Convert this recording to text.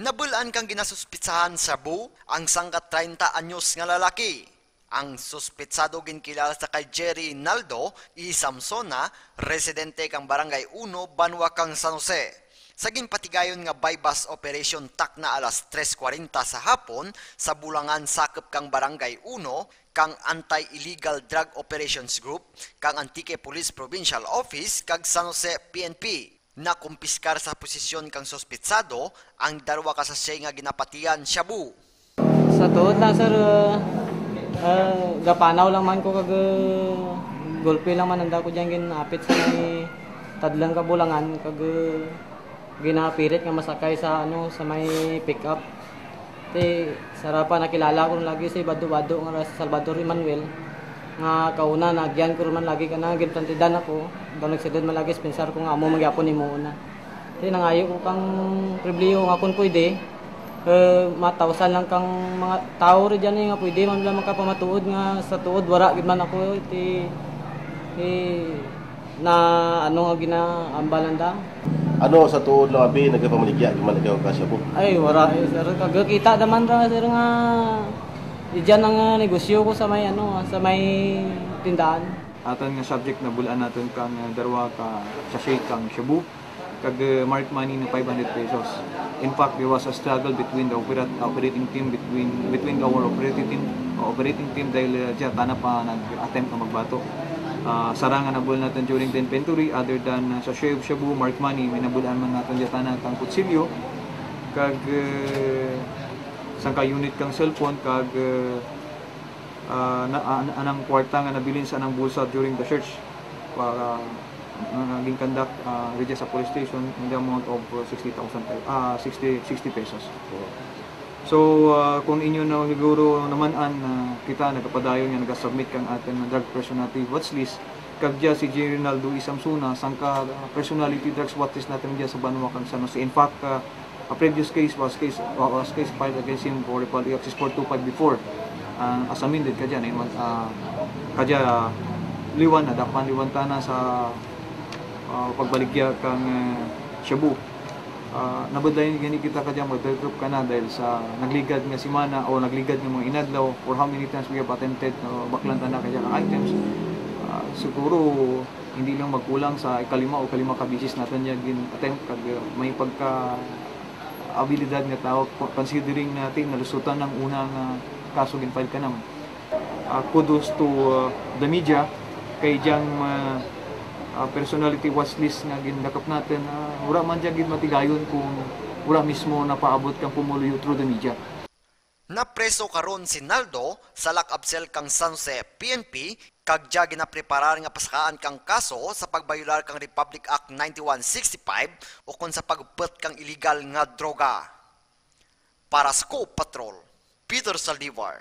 Nabulan kang ginasuspitsahan sa Bu ang sangkat 30 anyos nga lalaki. Ang suspitsado ginkilala sa kay Jerry Naldo I. Samsona, residente kang barangay 1, Banwa kang San Jose. Sa ginpatigayon nga bypass operation tak na alas 3.40 sa hapon sa Bulangan sakop kang barangay 1 kang Anti-Illegal Drug Operations Group kang Antique Police Provincial Office kag San Jose PNP na kumpiskar sa posisyon kang sospitsado ang darwa ka sa nga ginapatian Shabu. Sa tuod lang sir, uh, uh, gapanaw lang man ko kag uh, golpe lang man anda ko diyan ginapit sa may tadlang kabulangan kag uh, ginapirit nga masakay sa ano sa may pick up. Te sarapa nakilala ko lagi si Bado-Bado nga si Salvador Emmanuel nga kauna nagyan ko man lagi kana gintantidan ako. Daw nagsidod man lagi ko nga amo magyapon nimo una. Di nangayo ko kang pribliyo nga kun pwede. Eh, matawsan lang kang mga tao rin dyan nga pwede man lang makapamatuod nga sa tuod wara gid man ako iti eh, na ano nga ginaambalan da? Ano sa tuod lang abi nagpamaligya di man ikaw kasya po. ay wara eh, sir. Kagakita naman ra sir nga Diyan ang uh, negosyo ko sa may ano sa may tindahan. aton nga subject na bulan naton kang uh, darwa ka sachet kang shabu. Kag uh, mark money na 500 pesos. In fact there was a struggle between the operat operating team between between our operating team operating team dahil uh, diya kana pa nag-attempt na magbato. Uh, sarangan na bulan natin during the inventory other than uh, sa shabu shabu mark money may nabulan man naton diya tanan kang kutsilyo. Kag uh, sang ka unit kang cellphone kag uh, uh, na, an- anang kwarta nga nabilin sa anang bulsa during the search para uh, naging conduct uh, reach sa police station in the amount of uh, 60,000 pe- ah 60 60 pesos. So uh, kung inyo na siguro naman an uh, kita nagapadayon nga nagasubmit kang atin na drug personality watch list kag diya si J. Rinaldo Isamsuna sangka uh, personality drugs watch list natin diya sa Banwa kang San Jose. In fact uh, a previous case was case uh, was case filed against him for Republic Access 425 before uh, as amended ka dyan eh, uh, kadya uh, liwan na dakpan liwan tana sa uh, pagbaligya kang uh, Shabu. Uh, nabadayin gani kita kadya mag-group ka na dahil sa nagligad nga simana o nagligad nga mga inadlaw for how many times we have attempted uh, baklan tana kadya nga items. Uh, siguro hindi lang magkulang sa ikalima o kalima ka bisis natin gin attempt kag may pagka abilidad nga tao considering natin nalusutan ng unang kaso gin-file ka naman. Uh, kudos to uh, the media kay diyang uh, uh, personality watch list nga ginakap natin uh, wala man dyan gid matigayon kung wala mismo napaabot kang pumuluyo through the media. Napreso karon si Naldo sa cell kang San Jose PNP kag diya ginapreparar nga pasakaan kang kaso sa pagbayular kang Republic Act 9165 o kon sa pagpet kang illegal nga droga. Para sa Patrol, Peter Saldivar.